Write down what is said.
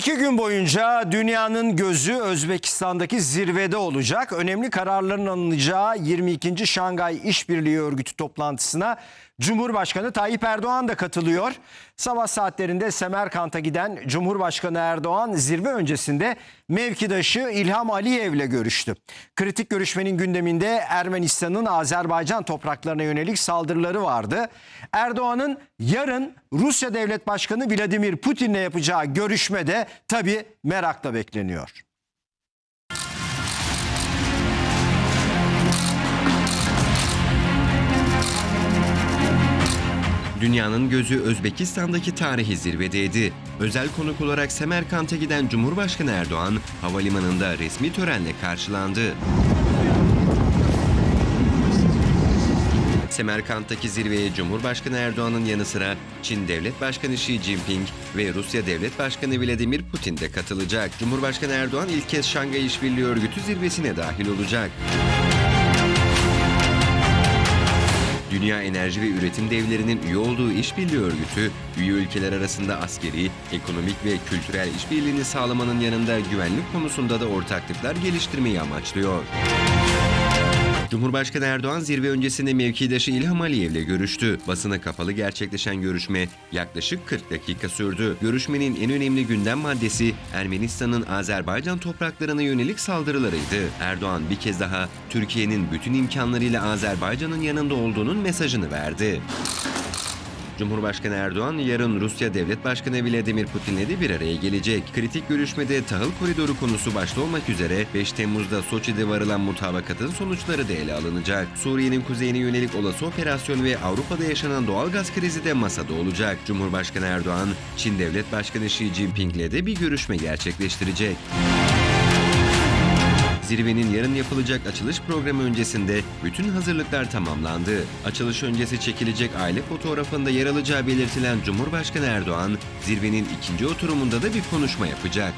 İki gün boyunca dünyanın gözü Özbekistan'daki zirvede olacak. Önemli kararların alınacağı 22. Şangay İşbirliği Örgütü toplantısına Cumhurbaşkanı Tayyip Erdoğan da katılıyor. Sabah saatlerinde Semerkant'a giden Cumhurbaşkanı Erdoğan zirve öncesinde mevkidaşı İlham Aliyev'le görüştü. Kritik görüşmenin gündeminde Ermenistan'ın Azerbaycan topraklarına yönelik saldırıları vardı. Erdoğan'ın yarın Rusya Devlet Başkanı Vladimir Putin'le yapacağı görüşme de tabii merakla bekleniyor. Dünyanın gözü Özbekistan'daki tarihi zirvedeydi. Özel konuk olarak Semerkant'a giden Cumhurbaşkanı Erdoğan havalimanında resmi törenle karşılandı. Semerkant'taki zirveye Cumhurbaşkanı Erdoğan'ın yanı sıra Çin Devlet Başkanı Xi Jinping ve Rusya Devlet Başkanı Vladimir Putin de katılacak. Cumhurbaşkanı Erdoğan ilk kez Şangay İşbirliği Örgütü zirvesine dahil olacak. Dünya Enerji ve Üretim Devlerinin üye olduğu işbirliği örgütü, üye ülkeler arasında askeri, ekonomik ve kültürel işbirliğini sağlamanın yanında güvenlik konusunda da ortaklıklar geliştirmeyi amaçlıyor. Cumhurbaşkanı Erdoğan zirve öncesinde mevkidaşı İlham Aliyev'le görüştü. Basına kapalı gerçekleşen görüşme yaklaşık 40 dakika sürdü. Görüşmenin en önemli gündem maddesi Ermenistan'ın Azerbaycan topraklarına yönelik saldırılarıydı. Erdoğan bir kez daha Türkiye'nin bütün imkanlarıyla Azerbaycan'ın yanında olduğunun mesajını verdi. Cumhurbaşkanı Erdoğan yarın Rusya Devlet Başkanı Vladimir Putin'le de bir araya gelecek. Kritik görüşmede tahıl koridoru konusu başta olmak üzere 5 Temmuz'da Soçi'de varılan mutabakatın sonuçları da ele alınacak. Suriye'nin kuzeyine yönelik olası operasyon ve Avrupa'da yaşanan doğal gaz krizi de masada olacak. Cumhurbaşkanı Erdoğan, Çin Devlet Başkanı Xi Jinping'le de bir görüşme gerçekleştirecek. Zirvenin yarın yapılacak açılış programı öncesinde bütün hazırlıklar tamamlandı. Açılış öncesi çekilecek aile fotoğrafında yer alacağı belirtilen Cumhurbaşkanı Erdoğan, zirvenin ikinci oturumunda da bir konuşma yapacak.